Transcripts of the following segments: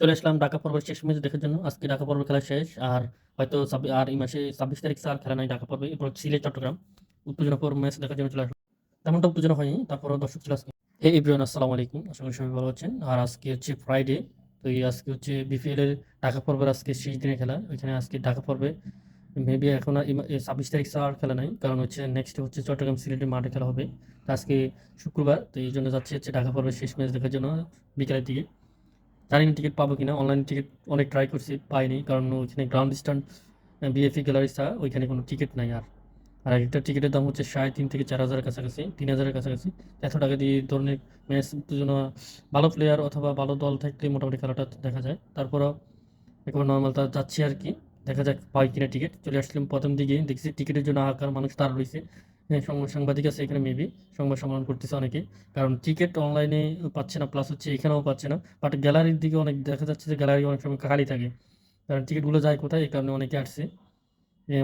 চলে আসলাম ঢাকা পর্বের শেষ ম্যাচ দেখার জন্য। আজকে ঢাকা পর্বের খেলা শেষ। আর হয়তো আর এই মাসে ছাব্বিশ তারিখ আর খেলা নাই ঢাকা পর্বে। এরপর সিলেট, চট্টগ্রাম। উত্তেজনাপূর্ণ ম্যাচ দেখার জন্য চলে আসলাম। তেমনটা উত্তেজনা হয়নি তারপর দর্শক ছিল আজকে। এই ইব্রাহিম আসসালামু আলাইকুম। আশা করি সবাই ভালো আছেন। আর আজকে হচ্ছে ফ্রাইডে তো এই আজকে হচ্ছে বিপিএল এর ঢাকা পর্বের আজকে শেষ দিনে খেলা। ওইখানে আজকে ঢাকা পর্বে মেবি এখন ছাব্বিশ তারিখ আর খেলা নাই। কারণ হচ্ছে নেক্সট হচ্ছে চট্টগ্রাম সিলেটের মাঠে খেলা হবে। আজকে শুক্রবার, তো এই জন্য যাচ্ছে হচ্ছে ঢাকা পর্বের শেষ ম্যাচ দেখার জন্য বিকেলের দিকে। জানি না টিকিট পাবো কিনা অনলাইন টিকিট অনেক ট্রাই করছি, পাইনি, কারণ ওইখানে গ্রাউন্ড স্ট্যান্ড বিএফি গ্যালারি ছাড়া ওইখানে কোনো টিকিট নাই আর। আর একটা টিকিটের দাম হচ্ছে সাড়ে তিন থেকে চার হাজারের কাছাকাছি, তিন হাজারের কাছাকাছি। এত টাকা দিয়ে ধরনের ম্যাচ উত্তেজনা ভালো প্লেয়ার অথবা ভালো দল থাকলে মোটামুটি খেলাটা দেখা যায়। তারপরও একেবারে নর্মাল তা যাচ্ছি আর কি, দেখা যাক পাই কিনা টিকিট চলে আসলাম প্রথম দিকে, দেখছি টিকিটের জন্য আকার মানুষ তার রয়েছে। হ্যাঁ সং- সাংবাদিক আছে এখানে মেবি সংবাদ সম্মেলন করতেছে অনেকে কারণ টিকিট অনলাইনে পাচ্ছে না প্লাস হচ্ছে এখানেও পাচ্ছে না। বাট গ্যালারির দিকে অনেক দেখা যাচ্ছে যে গ্যালারি অনেক সময় খালি থাকে। কারণ টিকিটগুলো যায় কোথায়? এই কারণে অনেকে আসছে।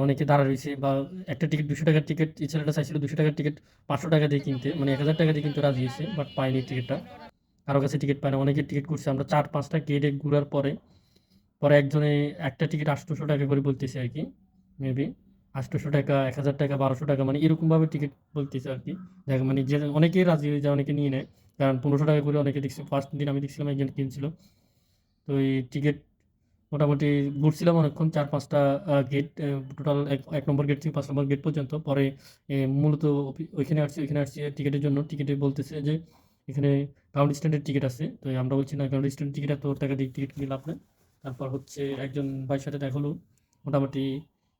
অনেকে দাঁড়া রয়েছে বা একটা টিকিট দুশো টাকার টিকিট এই ছেলেটা চাইছিল দুশো টাকার টিকিট পাঁচশো টাকা দিয়ে কিনতে মানে এক হাজার টাকা দিয়ে কিন্তু রাজি হয়েছে বাট পায়নি টিকিটটা কারও কাছে টিকিট পায় না অনেকে টিকিট করছে। আমরা চার পাঁচটা গেটে ঘুরার পরে পরে একজনে একটা টিকিট আটশোশো টাকা করে বলতেছে আর কি মেবি আটশোশো টাকা এক হাজার টাকা, বারোশো টাকা মানে এরকমভাবে টিকিট বলতেছে আর কি। দেখ মানে যে অনেকেই রাজি হয়ে যায়, অনেকে নিয়ে নেয়। কারণ পনেরোশো টাকা করে অনেকে দেখছি ফার্স্ট দিন আমি দেখছিলাম একজন কিনছিল। তো এই টিকিট মোটামুটি ঘুরছিলাম অনেকক্ষণ, চার, পাঁচটা গেট টোটাল এক নম্বর গেট থেকে পাঁচ নম্বর গেট পর্যন্ত। পরে মূলত ওইখানে আসছি ওইখানে আসছি টিকিটের জন্য। টিকিটে বলতেছে যে, এখানে গ্রাউন্ড স্ট্যান্ডের টিকিট আছে। তো আমরা বলছি, না গ্রাউন্ড স্ট্যান্ড টিকিট এত টাকা দিয়ে টিকিট কিনে লাভ নেই। তারপর হচ্ছে একজন ভাইয়ের সাথে দেখা হলো। মোটামুটি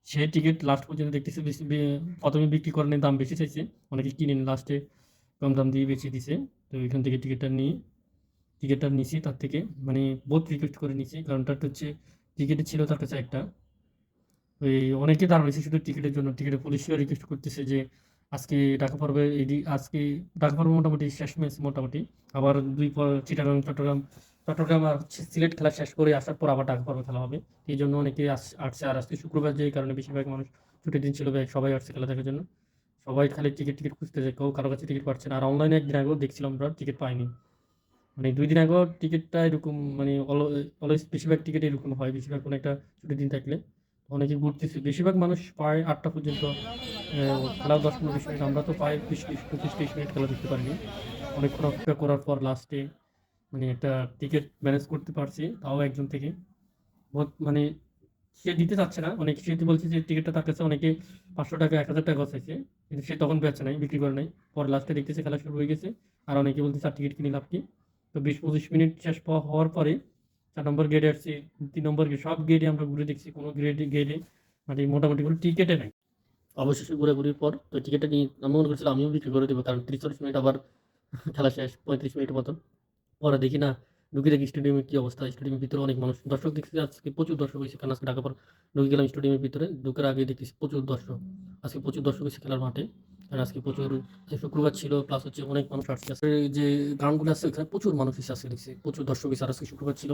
সে টিকিট লাস্ট পর্যন্ত দেখতেছে, বেশি প্রথমে বিক্রি করেন দাম বেশি চাইছে। অনেকে কিনেন লাস্টে কম দাম দিয়ে বেছে দিছে। তো এখান থেকে টিকিটটা নিয়ে টিকিটটা নিছি তার থেকে মানে বহুত রিকোয়েস্ট করে নিছি। কারণ হচ্ছে টিকিটে ছিল তার কাছে একটা। ওই অনেকে দাঁড়িয়েছে শুধু টিকিটের জন্য টিকিটের পুলিশও রিকোয়েস্ট করতেছে যে আজকে ঢাকা পর্বে এই আজকে ঢাকা পর্বে মোটামুটি শেষ ম্যাচ মোটামুটি। আবার দুই চিটাগাং, চট্টগ্রাম চট্টগ্রাম আর সিলেট খেলা শেষ করে আসার পর আবার ঢাকা পর্বে খেলা হবে। এই জন্য অনেকে আস- আসছে আর আজকে শুক্রবার যে কারণে বেশিরভাগ মানুষ ছুটির দিন ছিল সবাই আসছে খেলা দেখার জন্য। সবাই খালি টিকিট টিকিট খুঁজতেছে কেউ কারও কাছে টিকিট পাচ্ছে না। আর অনলাইনে একদিন আগেও দেখছিলাম আমরা, টিকিট পাইনি। মানে দুই দিন আগেও টিকিটটা এরকম মানে অলওয়েজ বেশিরভাগ টিকিট এরকম হয়, বেশিরভাগ কোনো একটা ছুটির দিন থাকলে। অনেকে ঘুরতেছে। বেশিরভাগ মানুষ পায় আটটা পর্যন্ত খেলা দশ পনেরো বিশ মিনিট। আমরা তো পাই বিশ ত্রিশ, পঁচিশ ত্রিশ মিনিট খেলা দেখতে পারিনি। অনেকক্ষণ অপেক্ষা করার পর লাস্টে মানে একটা টিকিট ম্যানেজ করতে পারছি, তাও একজন থেকে। বহুত মানে সে দিতে চাচ্ছে না। অনেকে সে বলছে যে টিকিটটা তার কাছে অনেকে পাঁচশো টাকা, এক হাজার টাকা চাইছে। কিন্তু সে তখন বেচে নাই, বিক্রি করে নাই। পর লাস্টে দেখতেছে খেলা শুরু হয়ে গেছে। আর অনেকে বলতেছে আর টিকিট কিনে লাভ কি? তো বিশ পঁচিশ মিনিট শেষ হওয়ার পরে চার নম্বর গেটে আসছি, তিন নম্বর গেট সব গেটে আমরা ঘুরে দেখছি, কোনো গেটে গেটে মানে মোটামুটি কোনো টিকিটে নাই। অবশেষে ঘুরাঘুরির পর তো টিকিটটা নিয়ে আমি মনে করছিলাম আমিও বিক্রি করে দেবো, কারণ তিরিশ চল্লিশ মিনিট আবার খেলা শেষ, পঁয়ত্রিশ মিনিটের মতন। পরে দেখি না, ঢুকে দেখি স্টেডিয়ামের কী অবস্থা স্টেডিয়ামের ভিতরে অনেক মানুষ। দর্শক দেখছি আজকে প্রচুর দর্শক হয়েছে কারণ আজকে ঢাকা পর ঢুকে গেলাম স্টেডিয়ামের ভিতরে, ঢুকার আগে দেখতেছি প্রচুর দর্শক। আজকে প্রচুর দর্শক হয়েছে খেলার মাঠে কারণ আজকে প্রচুর শুক্রবার ছিল প্লাস হচ্ছে অনেক মানুষ আসছে। যে গ্রাউন্ডগুলো আছে, ওখানে প্রচুর মানুষ এসে আজকে দেখছি, প্রচুর দর্শক এসে আর আজকে শুক্রবার ছিল।